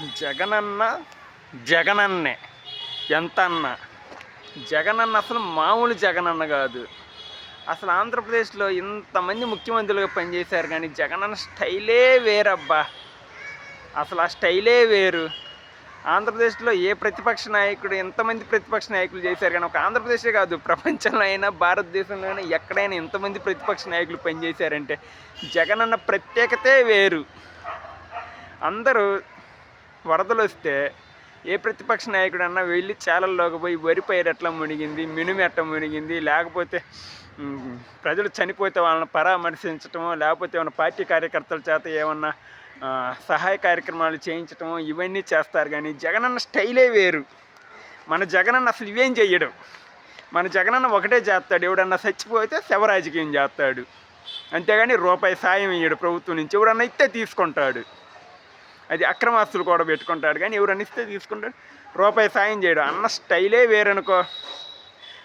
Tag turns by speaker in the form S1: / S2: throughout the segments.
S1: జగనన్న జగనన్నే. ఎంత అన్న జగనన్న అసలు మామూలు జగనన్న కాదు. అసలు ఆంధ్రప్రదేశ్లో ఇంతమంది ముఖ్యమంత్రులుగా పనిచేశారు కానీ జగనన్న స్టైలే వేరబ్బా. అసలు ఆ స్టైలే వేరు. ఆంధ్రప్రదేశ్లో ఏ ప్రతిపక్ష నాయకుడు ఎంతమంది ప్రతిపక్ష నాయకులు చేశారు కానీ ఒక ఆంధ్రప్రదేశే కాదు. ప్రపంచంలో అయినా భారతదేశంలో అయినా ఎక్కడైనా ఎంతమంది ప్రతిపక్ష నాయకులు పనిచేశారంటే జగనన్న ప్రత్యేకతే వేరు. అందరూ వరదలు వస్తే ఏ ప్రతిపక్ష నాయకుడన్నా వెళ్ళి చాలల్లోకి పోయి వరి పైరు ఎట్లా మునిగింది మినుము ఎట్లా మునిగింది లేకపోతే ప్రజలు చనిపోతే వాళ్ళని పరామర్శించటము లేకపోతే ఏమైనా పార్టీ కార్యకర్తల చేత ఏమన్నా సహాయ కార్యక్రమాలు చేయించటము ఇవన్నీ చేస్తారు కానీ జగనన్న స్టైలే వేరు. మన జగనన్న అసలు ఇవేం చేయడం మన జగనన్న ఒకటే చేస్తాడు. ఎవడన్నా చచ్చిపోతే శవ రాజకీయం చేస్తాడు. అంతేగాని రూపాయి సాయం ఇయ్యడు ప్రభుత్వం నుంచి. ఎవడన్నా ఇస్తే తీసుకుంటాడు. అది అక్రమాస్తులు కూడా పెట్టుకుంటాడు. కానీ ఎవరు అనిస్తే తీసుకుంటాడు. రూపాయి సాయం చేయడం. అన్న స్టైలే వేరనుకో.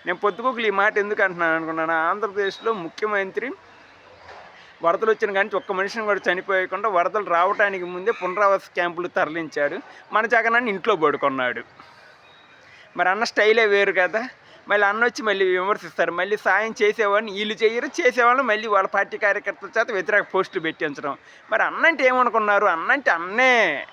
S1: నేను పొద్దుకోకులు ఈ మాట ఎందుకు అంటున్నాను అనుకున్నాను? ఆంధ్రప్రదేశ్లో ముఖ్యమంత్రి వరదలు వచ్చిన కానీ ఒక్క మనిషిని కూడా చనిపోయకుండా వరదలు రావడానికి ముందే పునరావాస క్యాంపులు తరలించాడు. మన జగనాన్ని ఇంట్లో పడుకున్నాడు. మరి అన్న స్టైలే వేరు కదా. మళ్ళీ అన్న వచ్చి మళ్ళీ విమర్శిస్తారు. మళ్ళీ సాయం చేసేవాడిని వీళ్ళు చేయరు చేసేవాళ్ళని మళ్ళీ వాళ్ళ పార్టీ కార్యకర్తల చేత వ్యతిరేక పోస్టులు పెట్టించడం. మరి అన్నంటే ఏమనుకున్నారు? అన్నంటే అన్నే